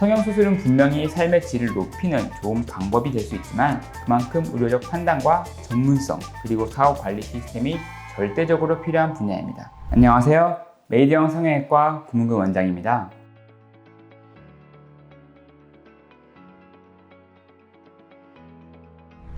성형수술은 분명히 삶의 질을 높이는 좋은 방법이 될 수 있지만 그만큼 의료적 판단과 전문성 그리고 사후 관리 시스템이 절대적으로 필요한 분야입니다. 안녕하세요. 메이드형 성형외과 구문근 원장입니다.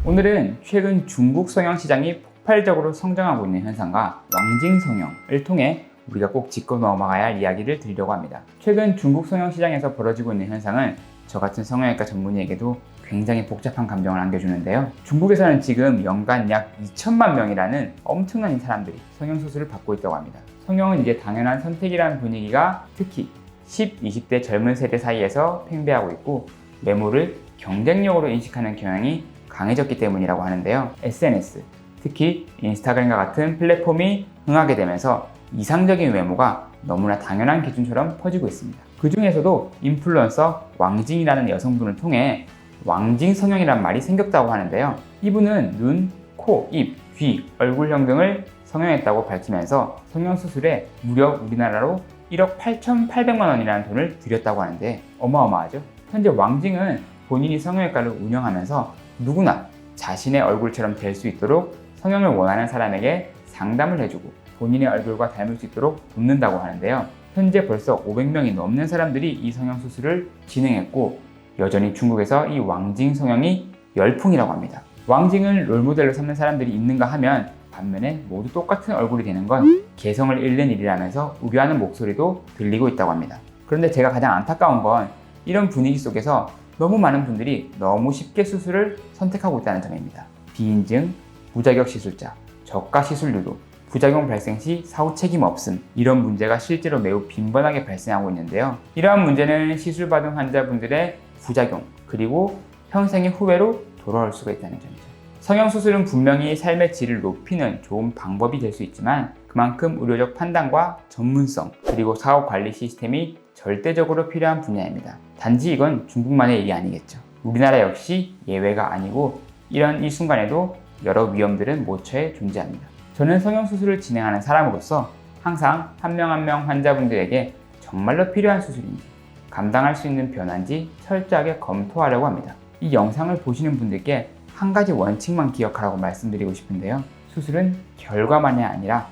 오늘은 최근 중국 성형 시장이 폭발적으로 성장하고 있는 현상과 왕징 성형을 통해 우리가 꼭 짚고 넘어가야 할 이야기를 드리려고 합니다. 최근 중국 성형 시장에서 벌어지고 있는 현상은 저 같은 성형외과 전문의에게도 굉장히 복잡한 감정을 안겨주는데요. 중국에서는 지금 연간 약 2천만 명이라는 엄청난 사람들이 성형수술을 받고 있다고 합니다. 성형은 이제 당연한 선택이라는 분위기가 특히 10, 20대 젊은 세대 사이에서 팽배하고 있고 외모를 경쟁력으로 인식하는 경향이 강해졌기 때문이라고 하는데요. SNS, 특히 인스타그램과 같은 플랫폼이 흥하게 되면서 이상적인 외모가 너무나 당연한 기준처럼 퍼지고 있습니다. 그 중에서도 인플루언서 왕징이라는 여성분을 통해 왕징 성형이란 말이 생겼다고 하는데요. 이분은 눈, 코, 입, 귀, 얼굴형 등을 성형했다고 밝히면서 성형수술에 무려 우리나라로 1억 8,800만 원이라는 돈을 들였다고 하는데 어마어마하죠. 현재 왕징은 본인이 성형외과를 운영하면서 누구나 자신의 얼굴처럼 될 수 있도록 성형을 원하는 사람에게 상담을 해주고 본인의 얼굴과 닮을 수 있도록 돕는다고 하는데요. 현재 벌써 500명이 넘는 사람들이 이 성형 수술을 진행했고 여전히 중국에서 이 왕징 성형이 열풍이라고 합니다. 왕징을 롤모델로 삼는 사람들이 있는가 하면 반면에 모두 똑같은 얼굴이 되는 건 개성을 잃는 일이라면서 우려하는 목소리도 들리고 있다고 합니다. 그런데 제가 가장 안타까운 건 이런 분위기 속에서 너무 많은 분들이 너무 쉽게 수술을 선택하고 있다는 점입니다. 비인증, 무자격 시술자, 저가 시술료도 부작용 발생 시 사후 책임 없음 이런 문제가 실제로 매우 빈번하게 발생하고 있는데요. 이러한 문제는 시술 받은 환자분들의 부작용 그리고 평생의 후회로 돌아올 수가 있다는 점이죠. 성형수술은 분명히 삶의 질을 높이는 좋은 방법이 될 수 있지만 그만큼 의료적 판단과 전문성 그리고 사후 관리 시스템이 절대적으로 필요한 분야입니다. 단지 이건 중국만의 일이 아니겠죠. 우리나라 역시 예외가 아니고 이런 이 순간에도 여러 위험들은 모처에 존재합니다. 저는 성형수술을 진행하는 사람으로서 항상 한 명 한 명 환자분들에게 정말로 필요한 수술인지 감당할 수 있는 변화인지 철저하게 검토하려고 합니다. 이 영상을 보시는 분들께 한 가지 원칙만 기억하라고 말씀드리고 싶은데요. 수술은 결과만이 아니라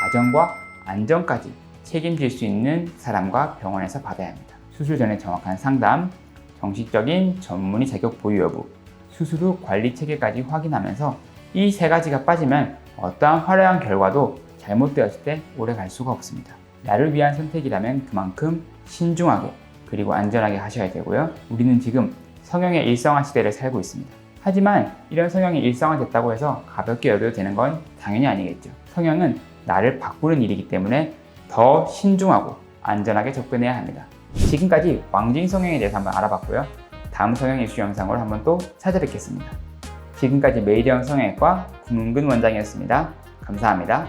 과정과 안전까지 책임질 수 있는 사람과 병원에서 받아야 합니다. 수술 전에 정확한 상담, 정식적인 전문의 자격 보유 여부, 수술 후 관리 체계까지 확인하면서 이 세 가지가 빠지면 어떠한 화려한 결과도 잘못되었을 때 오래 갈 수가 없습니다. 나를 위한 선택이라면 그만큼 신중하고 그리고 안전하게 하셔야 되고요. 우리는 지금 성형의 일상화 시대를 살고 있습니다. 하지만 이런 성형이 일상화됐다고 해서 가볍게 여겨도 되는 건 당연히 아니겠죠. 성형은 나를 바꾸는 일이기 때문에 더 신중하고 안전하게 접근해야 합니다. 지금까지 왕징 성형에 대해서 한번 알아봤고요. 다음 성형 이슈 영상으로 한번 또 찾아뵙겠습니다. 지금까지 메이디형 성형외과 구문근 원장이었습니다. 감사합니다.